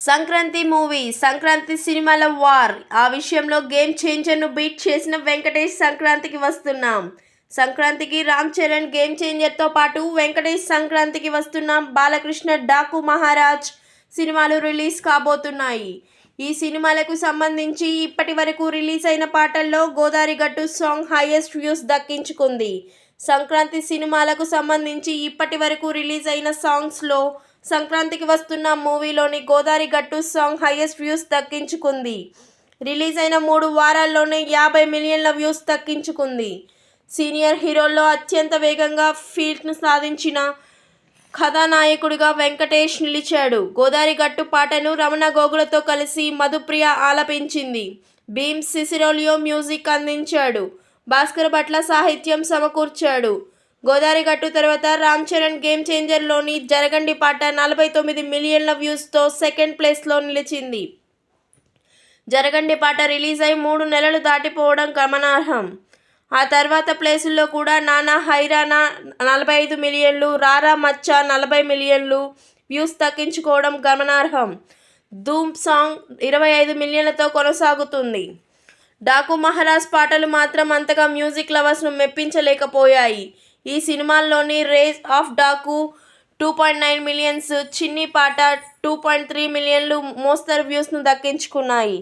Sankranti movie Sankranti సినిమాల war. ఆ విషయంలో గేమ్ చేంజర్ను బీట్ చేసిన వెంకటేష్ సంక్రాంతికి వస్తున్నాం. సంక్రాంతికి రామ్ చరణ్ గేమ్ చేంజర్తో పాటు వెంకటేష్ సంక్రాంతికి వస్తున్నాం బాలకృష్ణ డాకు మహారాజ్ సినిమాలు రిలీజ్ కాబోతున్నాయి. ఈ సినిమాలకు సంబంధించి ఇప్పటి వరకు రిలీజ్ అయిన పాటల్లో గోదావరి గట్టు సాంగ్ హైయెస్ట్ వ్యూస్ దక్కించుకుంది. సంక్రాంతి సినిమాలకు సంబంధించి ఇప్పటి వరకు రిలీజ్ అయిన సాంగ్స్లో సంక్రాంతికి వస్తున్న మూవీలోని Godari Gattu song highest views దక్కించుకుంది రిలీజ్ అయిన మూడు వారాల్లోనే యాభై మిలియన్ల వ్యూస్ దక్కించుకుంది సీనియర్ హీరోల్లో అత్యంత వేగంగా ఫీల్డ్ను సాధించిన కథానాయకుడిగా వెంకటేష్ నిలిచాడు. గోదారి గట్టు పాటను రమణ గోగులతో కలిసి మధుప్రియ ఆలపించింది. భీమ్ సిసిరోలియో మ్యూజిక్ అందించాడు. భాస్కర్ భట్ల సాహిత్యం సమకూర్చాడు. గోదారి గట్టు తర్వాత రామ్ చరణ్ గేమ్ చేంజర్లోని జరగండి పాట నలభై తొమ్మిది మిలియన్ల వ్యూస్తో సెకండ్ ప్లేస్లో నిలిచింది. జరగండి పాట రిలీజ్ అయి మూడు నెలలు దాటిపోవడం గమనార్హం. ఆ తర్వాత ప్లేసుల్లో కూడా నానా హైరానా నలభై ఐదు మిలియన్లు రారా మచ్చ నలభై మిలియన్లు వ్యూస్ తగ్గించుకోవడం గమనార్హం. ధూమ్ సాంగ్ ఇరవై ఐదు మిలియన్లతో కొనసాగుతుంది. డాకు మహారాజ్ పాటలు మాత్రం అంతగా మ్యూజిక్ లవర్స్ను మెప్పించలేకపోయాయి. ఈ సినిమాల్లోని rage of Daaku two point nine millions Chinni పాట టూ పాయింట్ త్రీ మిలియన్లు మోస్తరు వ్యూస్ను దక్కించుకున్నాయి.